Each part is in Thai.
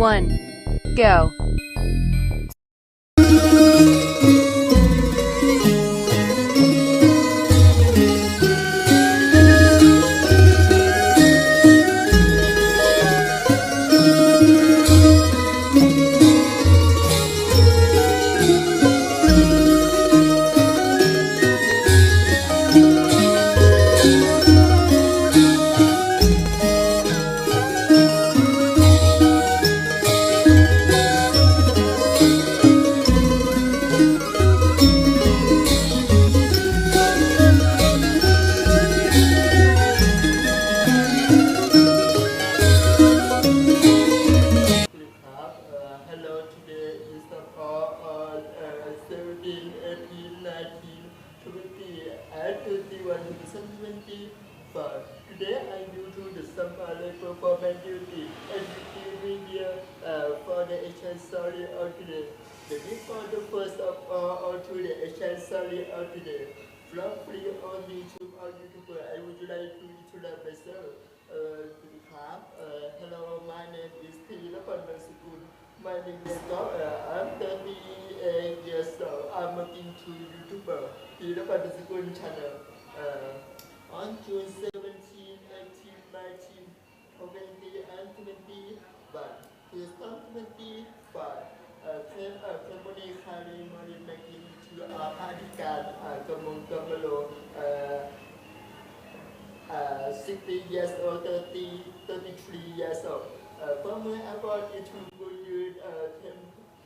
one, go. 2020. For today I will do the some ballet performance duty and media uh, for the ancient story of today. The before the first of all or to the ancient story of today. From free on YouTube or YouTube, I would like to introduce myself. Uh, uh hello, my name is Thilapan Sukun. My name is Tom. Uh, I'm 38 years old. I'm a into YouTuber, Thilapan Sukun channel. Uh, on June 17, 1819, 20 and 21, his son 25, uh, came uh, a making to our party guard, uh, uh Gamon uh, uh, 60 years old, 30, 33 years old. Uh, effort is to build a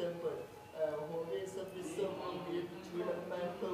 temple, uh, who is a bishop of the Chulamanto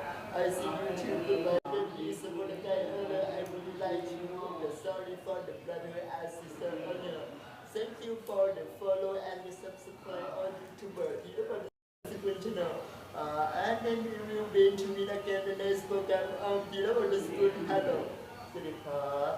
on here. I see YouTube provided this about the guy earlier. I would like to know the sorry for the brother and sister on here. Thank you for the follow and the subscribe on YouTuber. YouTuber channel. Uh, and then we will be to meet again the next program of the Level School Hello. สวัสดีครับ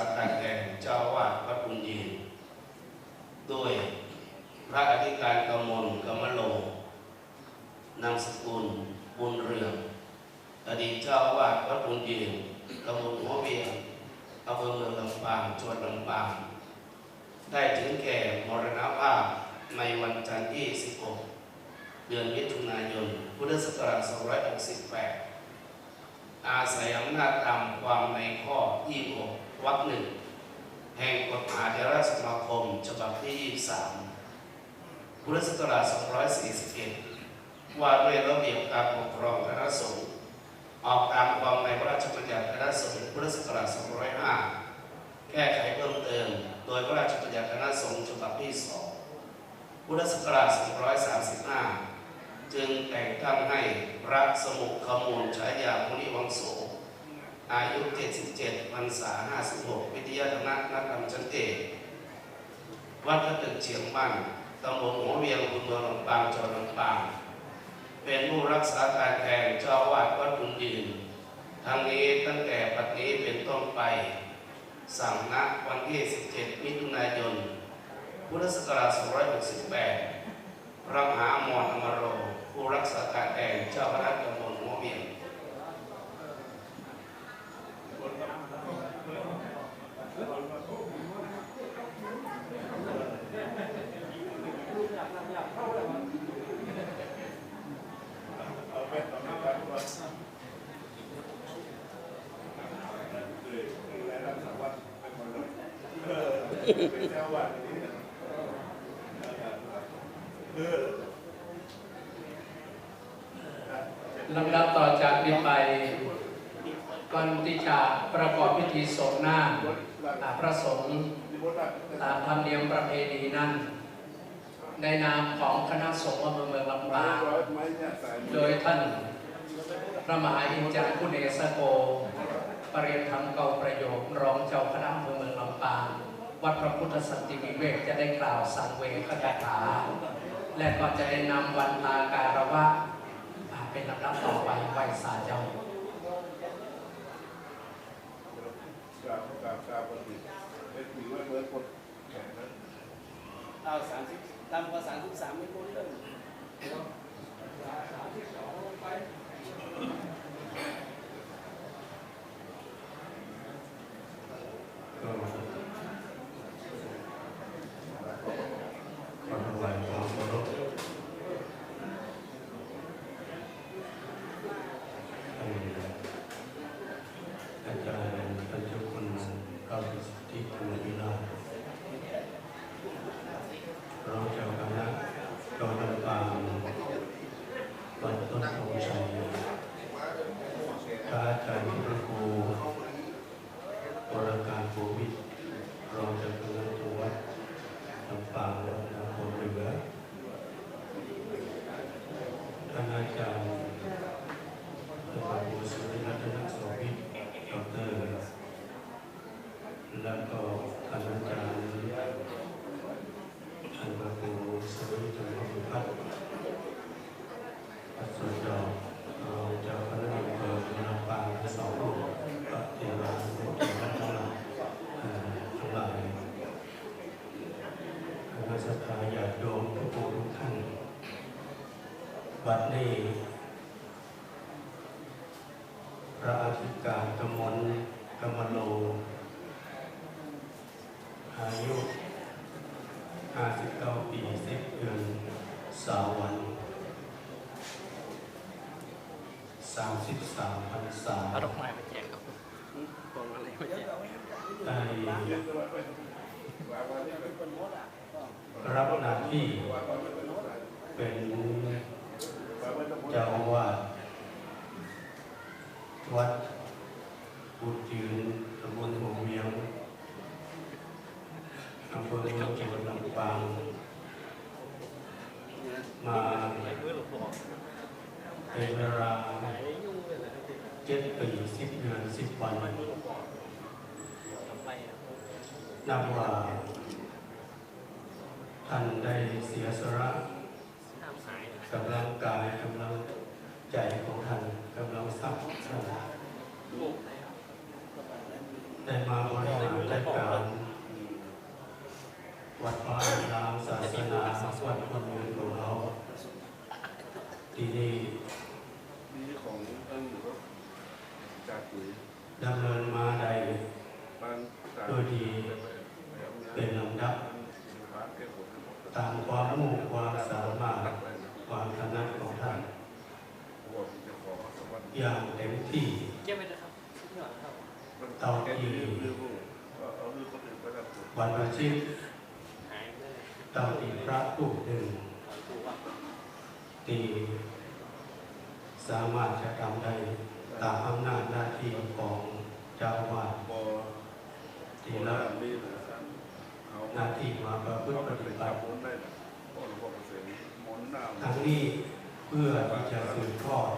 าการแทนเจ้าอาวาดวัดบุญยืนโดยพระอธิการกมลกมโลนามสกุลบุญเรืองอดีตเจ้าอาวาดวัดบุญยืนตำบลหัวเวียงอำเภอเมืองลำปางจังหวัดลำปาง ได้ถึงแก่มรณภาพในวันจันทร์ที่ 16 เดือนมิถุนายน พุทธศักราช 2568 อาศัยอำนาจตามความในข้อ26 วรรคหนึ่งแห่งกฎหมายเทราสมาคมฉบับที่ 23 พุทธศักราช 241 ว่าด้วยระเบียบการปกครองคณะสงฆ์ออกตามความในพระราชบัญญัติคณะสงฆ์พุทธศักราช 205 แก้ไขเพิ่มเติม โดยพระราชบัญญัติคณะสงฆ์ฉบับที่สองพุทธศักราช 235 จึงแต่งตั้งให้พระสมุขมูลฉายามุนิวังโส อายุ 77พรรษา 56 วิทยาธนะนักธรรมชั้นเอกวัดพระตึกเฉียงบ้านตำบลหัวเวียงอำเภอเมืองลำปางจังหวัดลำปาง เป็นผู้รักษาการแทนเจ้าวาดวัดบุญยืนทั้งนี้ตั้งแต่ปัจจุบันเป็นต้นไป สั่งณวันที่ 17 มิถุนายน พุทธศักราช 268 พระมหามรอมโร ผู้รักษาการแทนเจ้าพระราชตำบลหัวเวียง เลำดับต่อจากนี้ไปวันที่จะประกอบพิธีสงฆ์หน้าพระสงฆ์ตามธรรมเนียมประเพณีนั้น ในนามของคณะสงฆ์อำเภอเมืองลำปางโดยท่านพระมหาอินจารคุเอสโกปรริยนธรรมเก่าประโยครองเจ้าคณะอำเภอเมืองลำปาง วัดพระพุทธสันติวิเวกจะได้กล่าวสังเวคคาถา และก็จะได้นำวันตาการวะเป็นลำดับต่อไปไหวสาเจ้าเอาสามสิบต่ำกว่าสามสิบสามไม่พ้นเลยก็ขอถวายความเคารพท่านอาจารย์ท่านเจ้าคุณพระวิสุทธิคุณวิราชรองเจ้าคณะจังหวัดลำปางวัดต้นโพชัยพระอาจารย์พระครู วรการโควิดรองเจ้าคณะจังหวัดลำปางและนครเหนือท่านอาจารย์พระครูสุริรัตนโสภิตดอกเตอร์แล้วก็ท่านอาจารย์ท่านพระครูสุริจันทร์พัฒน์ปัสสุดอกรองเจ้าคณะอำเภอลำปางทั้งสองรูปพระเทวานุเทวาทั้งหลายเอ่อทั้งหลายคณะสัตยาญาติโยมทุกผู้ทุกท่าน บัดนี้พระอธิการกมลกมโล อายุ 59 ปี 10 เดือนสาวัน 33พรรษาเอาดอกไม้มาแจกครับกองอะไรมาแจกได้รับหน้าที่เป็น เจ้าอาวาสวัดบุตรยืนตำบลหัวเวียงอำเภอเมืองจังหวัดลำปางมาเป็นเวลาเจ็ดปีสิบเดือนสิบวันนับว่าท่านได้เสียสละ กำลังกายกำลังใจของท่านกำลังทรัพย์ท่านได้มาบริหารจัดการวัดพระอารามศาสนาวัดคนเมืองของเราที่นี่ของเอิ้งหรือว่าจากปุ๋ยดำเนินมาได้บางจากโดยดีเป็นลำดับตามความรู้ความสามารถ ความถนัดของท่านผมบอกจะขอสักวันอย่างเต็มที่เก็บไว้นะครับชุดหน่อยครับมันแค่ยืมยืมก็เอาลืมคนอื่นไปแล้วผมวันอาทิตย์หายไปเลยเต่าตีพระรูปหนึ่งขอดูว่าที่สามารถจะทำได้ตามอำนาจหน้าที่ของเจ้าอาวาดบอที่ที่ละละนี่นะเอาหน้าที่มาประพฤติเขาปไปฏิจับับติ ทั้งนี้เพื่อที่จะสืบทอด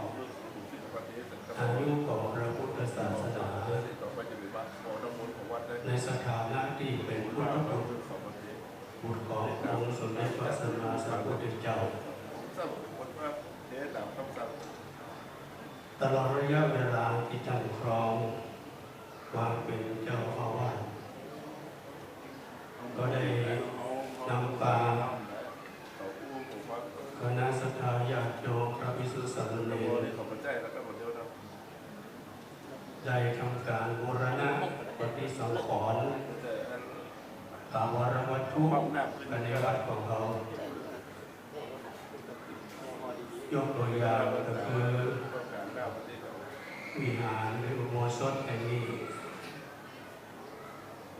ที่ปฏิเสธกับอายุของพระพุทธศาสนาในสถานะที่เป็นพุทธบุตรบุตรขององค์สมเด็จพระสัมมาสัมพุทธเจ้าตลอดระยะเวลาที่ท่านครองความเป็นเจ้าอาวาสก็ได้นำปาเขาอู้ผมว่า คณะสัตยาญาติโยมพระภิกษุสามเณโมรนี่เขามาใจแล้วก็มาเดียวนะได้ทำการบูรณะปฏิสังขรณ์แต่ภาวรวัตถุภายในวัดของเขายกตัวอย่างก็คือการก้าวประเทศเราวิหารหรืออุโบสถแห่งนี้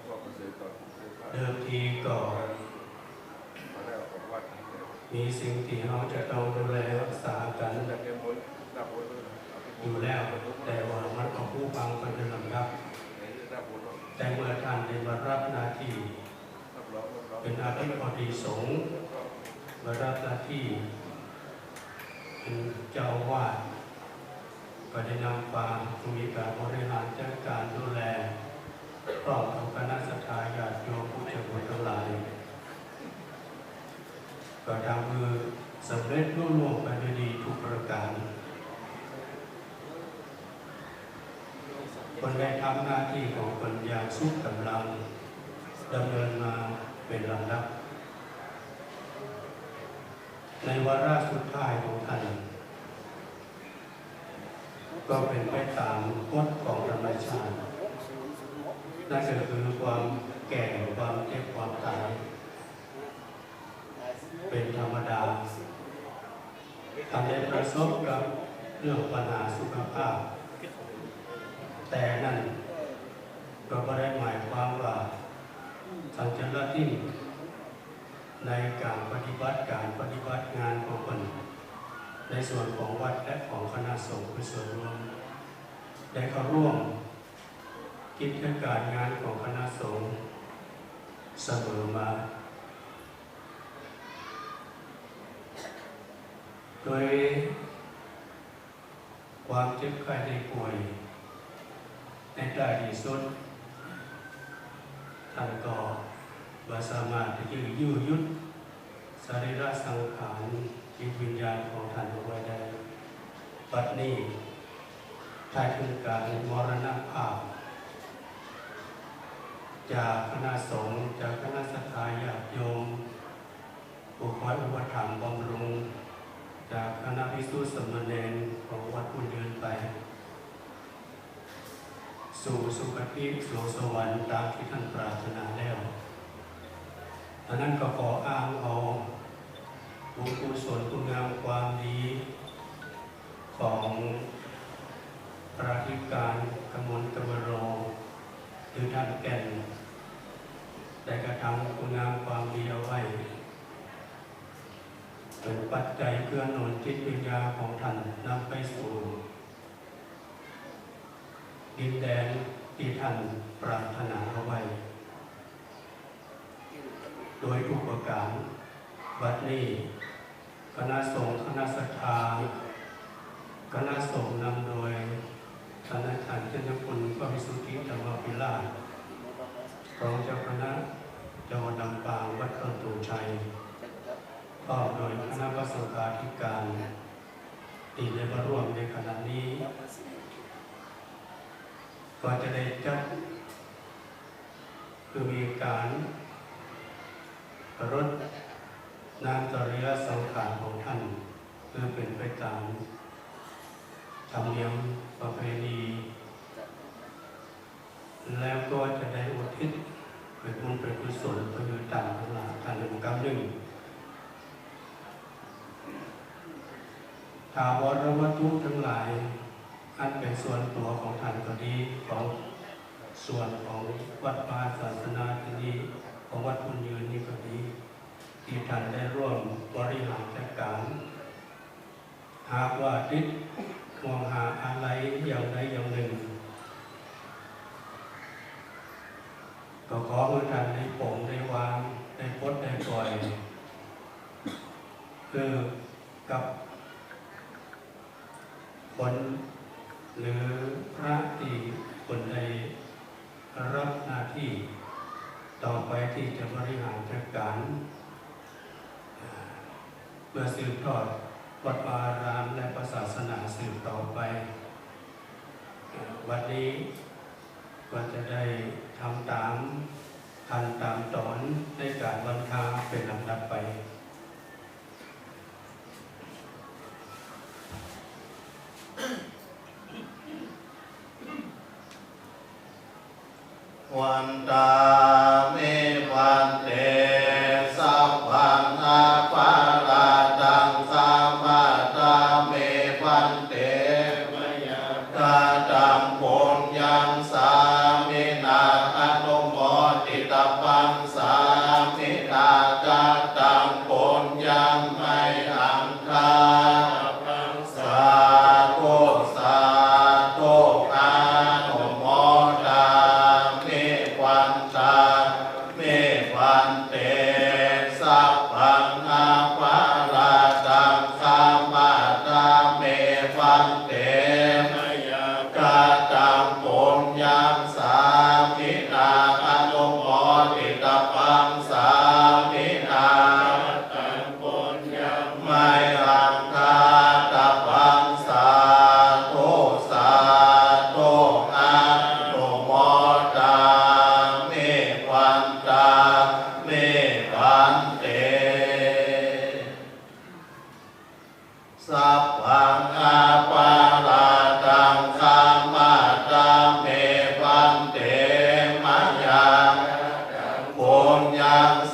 บอกเกษยก่อนเสยก่อนเดิมทีก็มาแล้วของวัดเนี่ย มีสิ่งที่เราจะต้องดูแลรักษากันอยู่แล้วแต่ว่ามันก็ผู้ฟังไปเป็นลำดับไหนจะรับ แต่เมื่อท่านได้มารับหน้าที่เป็นอาธิบดีสงฆ์มารับหน้าที่เป็นเจ้าวาดก็ได้นำความมีการบริหารจัดการดูแลพร้อมกับคณะสัตยาญาติโยมผู้เจ้าบุญทั้งหลาย ก็ทำมือสำเร็จรุ่ล่วงไปด้วยดีทุกประการ คนได้ทำหน้าที่ของคนอย่าสุดกำลังดำเนินมาเป็นลำดับ ในวาระสุดท้ายของท่านก็เป็นไปตามกฎของธรรมชาตินั่นก็คือความแก่ความเจ็บความตาย เป็นธรรมดาท่านได้ประสบกับเรื่องปัญหาสุขภาพ แต่นั่นก็ไม่ได้หมายความว่าท่านจะละทิ้งในการปฏิบัติการปฏิบัติงานของคนในส่วนของวัดและของคณะสงฆ์เป็นส่วนรวมได้เข้าร่วมกิจการงานของคณะสงฆ์เสมอมา โดยความเจ็บไข้ได้ป่วย ในใต้ที่สุดท่านก็ว่าสามารถที่จะยื้อยุดสรีระสังขารจิตวิญญาณของท่านเอาไว้ได้ปัดนี้ถ้าคือการมรณภาพ จากคณะสงฆ์จากคณะสัตยาญาติโยมผู้คอยอุปถัมภ์บำรุง จากคณะพิสุสมณเณรของวัดคุณเดินไป สู่สุคติสู่สวรรค์ตามที่ท่านปรารถนาแล้วอันนั้นก็ขออ้างเอาบุญกุศลคุณงามความดีของพระธิการกมลกมโรหรือท่านแก่น ได้กระทำคุณงามความดีเอาไว้ เป็นปัจจัยเกื้อหนุนจิตวิญญาของท่านนำไปสู่ดินแดนที่ท่านปรารถนาเอาไว้ โดยทุกประการวัดนี้คณะสงฆ์คณะศรัทธาคณะสงฆ์นำโดยคณะขันธ์เจ้าคุณพระวิสุทธิธรรมพิราชรองเจ้าคณะจังหวัดลำปางวัดต้นตูชัย พร้อมโดยคณะพระสังฆาธิการที่ได้มาร่วมในขณะนี้ ก็จะได้จัดคือมีการรดน้ำจริยสังขารของท่านเพื่อเป็นไปตามธรรมเนียมประเพณีแล้วก็จะได้อุทิศเป็นบุญเป็นกุศลประโยชน์ต่างทั้งหลายท่านหนึ่งกำหนึ่ง ถาวรวัตถุทั้งหลาย อันเป็นส่วนตัวของท่านก็ดีของส่วนของวัดป่าศาสนาที่ดีของวัดพุนยืนนี่ก็ดีที่ท่านได้ร่วมบริหารจัดการ หากว่าติดมองหาอะไรอย่างใดอย่างหนึ่ง ก็ขอเมื่อท่านได้ปลงได้วางได้พดได้ปล่อยคือกับ คนหรือพระที่คนใดรับหน้าที่ต่อไปที่จะบริหารจัดการเอ่อเพื่อสืบทอดวัดวารามและศาสนาสืบต่อไป วันนี้ก็จะได้ทำตามทันตามตอนในการบรรทาเป็นลำดับไป Obrigado.